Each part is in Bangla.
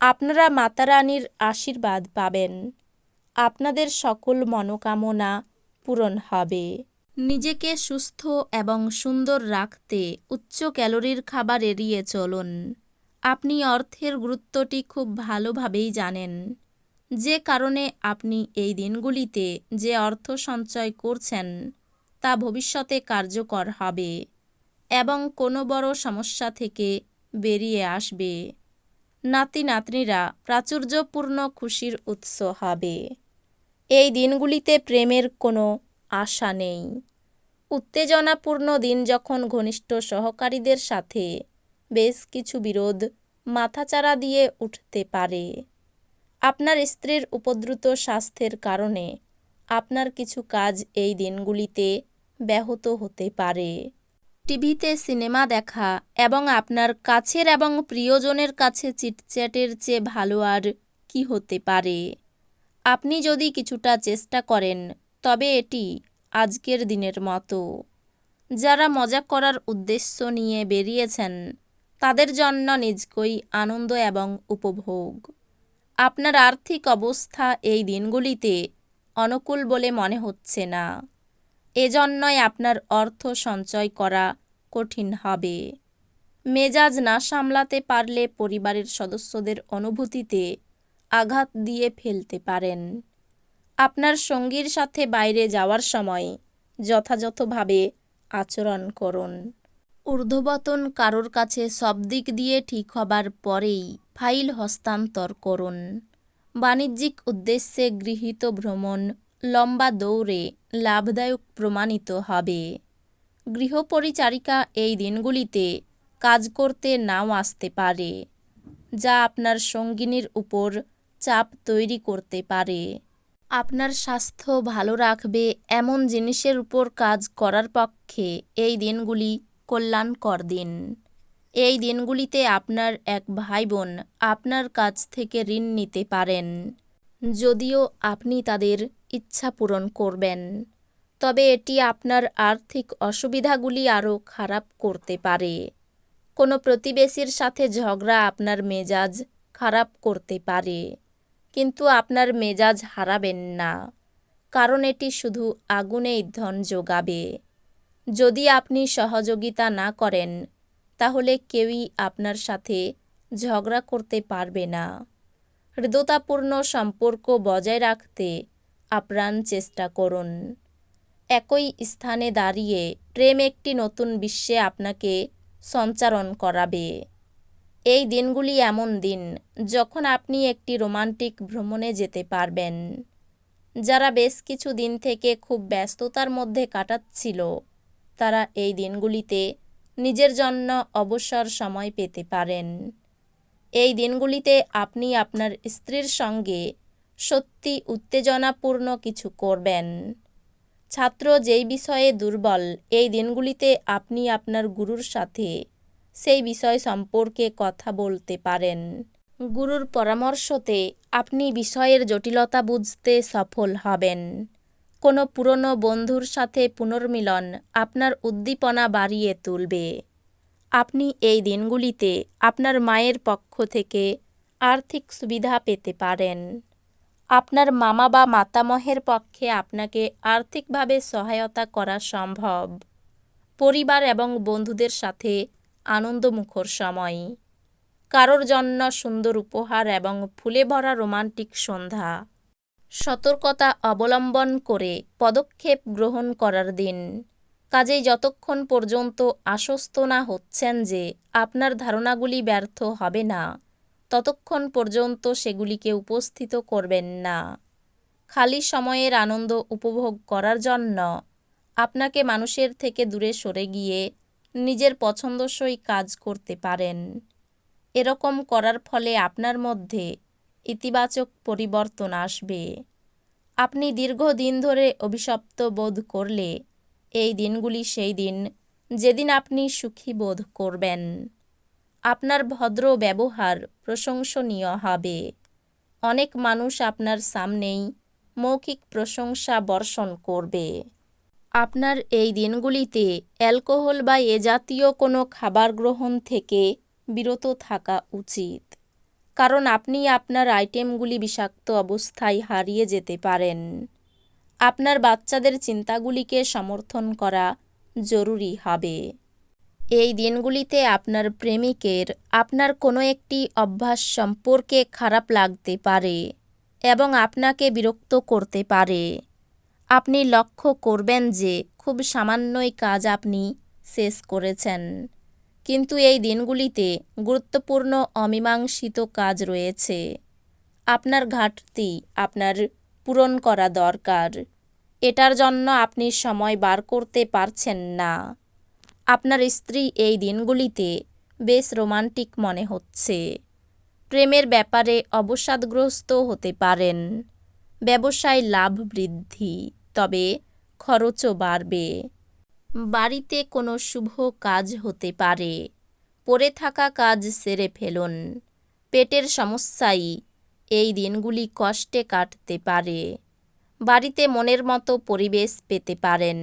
আপনারা মাতারানীর আশীর্বাদ পাবেন। আপনাদের সকল মনোকামনা পূরণ হবে। নিজেকে সুস্থ এবং সুন্দর রাখতে উচ্চ ক্যালোরির খাবার এড়িয়ে চলুন। আপনি অর্থের গুরুত্বটি খুব ভালোভাবেই জানেন। যে কারণে আপনি এই দিনগুলিতে যে অর্থ সঞ্চয় করছেন, তা ভবিষ্যতে কার্যকর হবে এবং কোনো বড় সমস্যা থেকে বেরিয়ে আসবে। নাতি নাতনিরা প্রাচুর্যপূর্ণ খুশির উৎস হবে। এই দিনগুলিতে প্রেমের কোনো আশা নেই। উত্তেজনাপূর্ণ দিন যখন ঘনিষ্ঠ সহকারীদের সাথে বেশ কিছু বিরোধ মাথাচাড়া দিয়ে উঠতে পারে। আপনার স্ত্রীর উপদ্রুত স্বাস্থ্যের কারণে আপনার কিছু কাজ এই দিনগুলিতে ব্যাহত হতে পারে। টিভিতে সিনেমা দেখা এবং আপনার কাছের এবং প্রিয়জনের কাছে চিটচ্যাটের চেয়ে ভালো আর কি হতে পারে? আপনি যদি কিছুটা চেষ্টা করেন, তবে এটি আজকের দিনের মতো। যারা মজা করার উদ্দেশ্য নিয়ে বেরিয়েছেন, তাদের জন্য নিজকই আনন্দ এবং উপভোগ। আপনার আর্থিক অবস্থা এই দিনগুলিতে অনুকূল বলে মনে হচ্ছে না। এজন্যই আপনার অর্থ সঞ্চয় করা কঠিন হবে। মেজাজ না সামলাতে পারলে পরিবারের সদস্যদের অনুভূতিতে আঘাত দিয়ে ফেলতে পারেন। আপনার সঙ্গীর সাথে বাইরে যাওয়ার সময় যথাযথভাবে আচরণ করুন। ঊর্ধ্ববতন কারোর কাছে সব দিক দিয়ে ঠিক হবার পরেই ফাইল হস্তান্তর করুন। বাণিজ্যিক উদ্দেশ্যে গৃহীত ভ্রমণ লম্বা দৌড়ে লাভদায়ক প্রমাণিত হবে। গৃহপরিচারিকা এই দিনগুলিতে কাজ করতে নাও আসতে পারে, যা আপনার সঙ্গিনীর উপর চাপ তৈরি করতে পারে। আপনার স্বাস্থ্য ভালো রাখবে এমন জিনিসের উপর কাজ করার পক্ষে এই দিনগুলি কল্যাণকর দিন। এই দিনগুলিতে আপনার এক ভাই বোন আপনার কাছ থেকে ঋণ নিতে পারেন। যদিও আপনি তাদের ইচ্ছা পূরণ করবেন। তবে এটি আপনার আর্থিক অসুবিধাগুলি আরও খারাপ করতে পারে। কোনো প্রতিবেশীর সাথে ঝগড়া আপনার মেজাজ খারাপ করতে পারে, কিন্তু আপনার মেজাজ হারাবেন না, কারণ এটি শুধু আগুনে ইন্ধন যোগাবে। যদি আপনি সহযোগিতা না করেন, তাহলে কেউই আপনার সাথে ঝগড়া করতে পারবে না। হৃদতাপূর্ণ সম্পর্ক বজায় রাখতে আপ্রাণ চেষ্টা করুন। একই স্থানে দাঁড়িয়ে প্রেম একটি নতুন বিশ্বে আপনাকে সঞ্চারণ করাবে। এই দিনগুলি এমন দিন যখন আপনি একটি রোমান্টিক ভ্রমণে যেতে পারবেন। যারা বেশ কিছু দিন থেকে খুব ব্যস্ততার মধ্যে কাটাচ্ছিল, তারা এই দিনগুলিতে নিজের জন্য অবসর সময় পেতে পারেন। এই দিনগুলিতে আপনি আপনার স্ত্রীর সঙ্গে সত্যি উত্তেজনাপূর্ণ কিছু করবেন। ছাত্র যেই বিষয়ে দুর্বল, এই দিনগুলিতে আপনি আপনার গুরুর সাথে সেই বিষয় সম্পর্কে কথা বলতে পারেন। গুরুর পরামর্শতে আপনি বিষয়ের জটিলতা বুঝতে সফল হবেন। কোনো পুরনো বন্ধুর সাথে পুনর্মিলন আপনার উদ্দীপনা বাড়িয়ে তুলবে। আপনি এই দিনগুলিতে আপনার মায়ের পক্ষ থেকে আর্থিক সুবিধা পেতে পারেন। আপনার মামা বা মাতামহের পক্ষে আপনাকে আর্থিকভাবে সহায়তা করা সম্ভব। পরিবার এবং বন্ধুদের সাথে আনন্দমুখর সময়। কারোর জন্য সুন্দর উপহার এবং ফুলে ভরা রোমান্টিক সন্ধ্যা। সতর্কতা অবলম্বন করে পদক্ষেপ গ্রহণ করার দিন। কাজেই যতক্ষণ পর্যন্ত আশ্বস্ত না হচ্ছেন যে আপনার ধারণাগুলি ব্যর্থ হবে না। ততক্ষণ পর্যন্ত সেগুলিকে উপস্থিত করবেন না। খালি সময়ের আনন্দ উপভোগ করার জন্য আপনাকে মানুষের থেকে দূরে সরে গিয়ে নিজের পছন্দসই কাজ করতে পারেন। এরকম করার ফলে আপনার মধ্যে ইতিবাচক পরিবর্তন আসবে। আপনি দীর্ঘদিন ধরে অভিশপ্ত বোধ করলে এই দিনগুলি সেই দিন যেদিন আপনি সুখী বোধ করবেন। আপনার ভদ্র ব্যবহার প্রশংসনীয় হবে। অনেক মানুষ আপনার সামনেই মৌখিক প্রশংসা বর্ষণ করবে। আপনার এই দিনগুলিতে অ্যালকোহল বা এ জাতীয় কোনো খাবার গ্রহণ থেকে বিরত থাকা উচিত। কারণ আপনি আপনার আইটেমগুলি বিষাক্ত অবস্থায় হারিয়ে যেতে পারেন। আপনার বাচ্চাদের চিন্তাগুলিকে সমর্থন করা জরুরি হবে। এই দিনগুলিতে আপনার প্রেমিকের আপনার কোনো একটি অভ্যাস সম্পর্কে খারাপ লাগতে পারে এবং আপনাকে বিরক্ত করতে পারে। আপনি লক্ষ্য করবেন যে খুব সামান্যই কাজ আপনি শেষ করেছেন। কিন্তু এই দিনগুলিতে গুরুত্বপূর্ণ অমীমাংসিত কাজ রয়েছে। আপনার ঘাটতি আপনার পূরণ করা দরকার। এটার জন্য আপনি সময় বার করতে পারছেন না। আপনার স্ত্রী এই দিনগুলিতে বেশ রোমান্টিক মনে হচ্ছে। প্রেমের ব্যাপারে অবসাদগ্রস্ত হতে পারেন। ব্যবসায় লাভ বৃদ্ধি, তবে খরচও বাড়বে। বাড়িতে কোনো শুভ কাজ হতে পারে। পড়ে থাকা কাজ সেরে ফেলুন। পেটের সমস্যাই এই দিনগুলি কষ্টে কাটতে পারে। বাড়িতে মনের মতো পরিবেশ পেতে পারেন।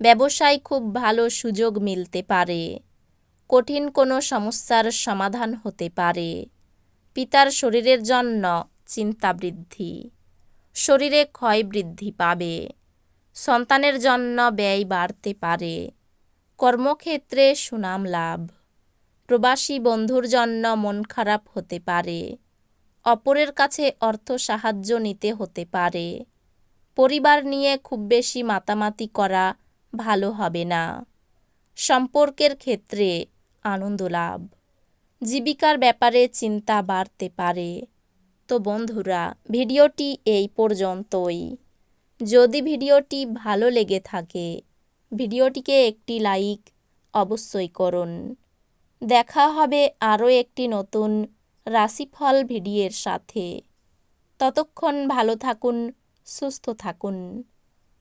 ব্যবসায় খুব ভালো সুযোগ মিলতে পারে। কঠিন কোনো সমস্যার সমাধান হতে পারে। পিতার শরীরের জন্য চিন্তা বৃদ্ধি। শরীরে ক্ষয় বৃদ্ধি পাবে। সন্তানের জন্য ব্যয় বাড়তে পারে। কর্মক্ষেত্রে সুনাম লাভ। প্রবাসী বন্ধুর জন্য মন খারাপ হতে পারে। অপরের কাছে অর্থ সাহায্য নিতে হতে পারে। পরিবার নিয়ে খুব বেশি মাতামাতি করা ভালো হবে না। সম্পর্কের ক্ষেত্রে আনন্দ লাভ। জীবিকার ব্যাপারে চিন্তা বাড়তে পারে। তো বন্ধুরা, ভিডিওটি এই পর্যন্তই। যদি ভিডিওটি ভালো লেগে থাকে, ভিডিওটিকে একটি লাইক অবশ্যই করুন। দেখা হবে আরও একটি নতুন রাশিফল ভিডিওর সাথে। ততক্ষণ ভালো থাকুন, সুস্থ থাকুন।